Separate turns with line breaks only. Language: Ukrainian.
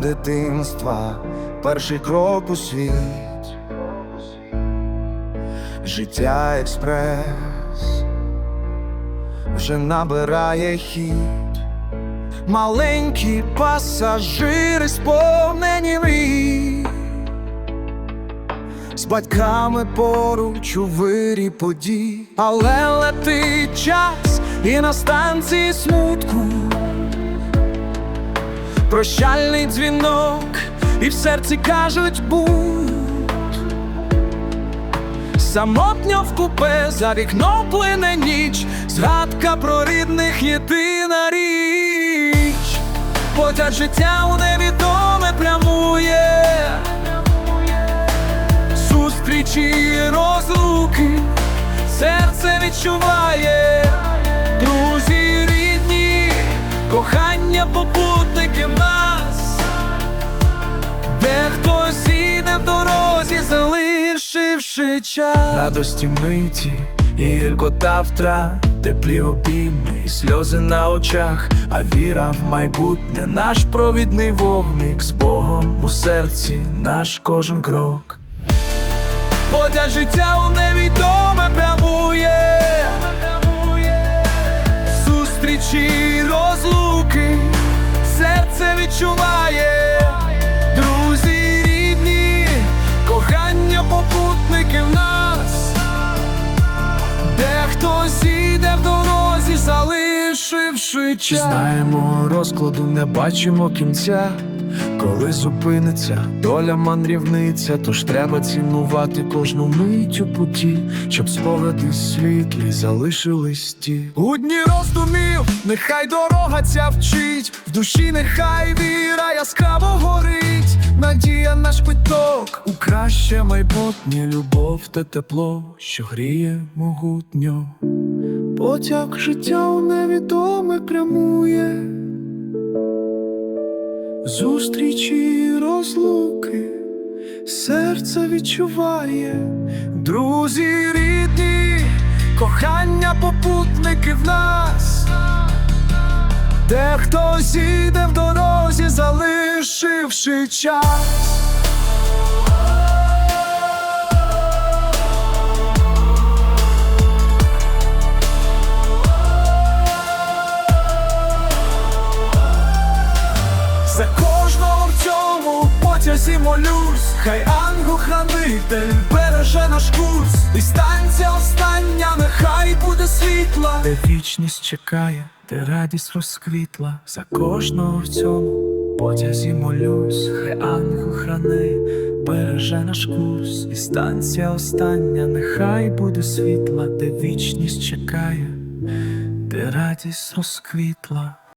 дитинства, перший крок у світ. Життя експрес вже набирає хід. Маленькі пасажири сповнені мрій з батьками поруч у вирі подій, але летить час і на станції смутку. Прощальний дзвінок, і в серці кажуть будь. Самотньо в купе за вікном плине ніч, згадка про рідних єдина річ, Потяг життя у невідоме прямує, зустрічі розлуки, серце відчуває, друзі рідні, кохання попутники залишивши час. Радості миті і гіркота втрат, теплі обійми, і сльози на очах, а віра в майбутнє, наш провідний вогник. З Богом у серці, наш кожен крок. Потяг життя у невідоме прямує, зустрічі й розлуки, серце відчуває, залишивши час. Знаємо розкладу, не бачимо кінця. Коли зупиниться доля мандрівниця, тож треба цінувати кожну мить у путі, щоб спогади світлі залишились ті. У дні роздумів, нехай дорога ця вчить, в душі нехай віра яскраво горить, надія наш питок, у краще майбутнє любов та тепло, що гріє могутньо. Потяг життя у невідоме прямує. Зустрічі розлуки, серце відчуває, друзі рідні, кохання попутники в нас, де хтось іде в дорозі, залишивши час. Потязі молюсь, хай ангел-хранитель береже наш курс, і станція остання, нехай буде світла, де вічність чекає, де радість розквітла. За кожного в цьому потязі молюсь, хай ангел-храни береже наш курс, і станція остання, нехай буде світла, де вічність чекає, де радість розквітла.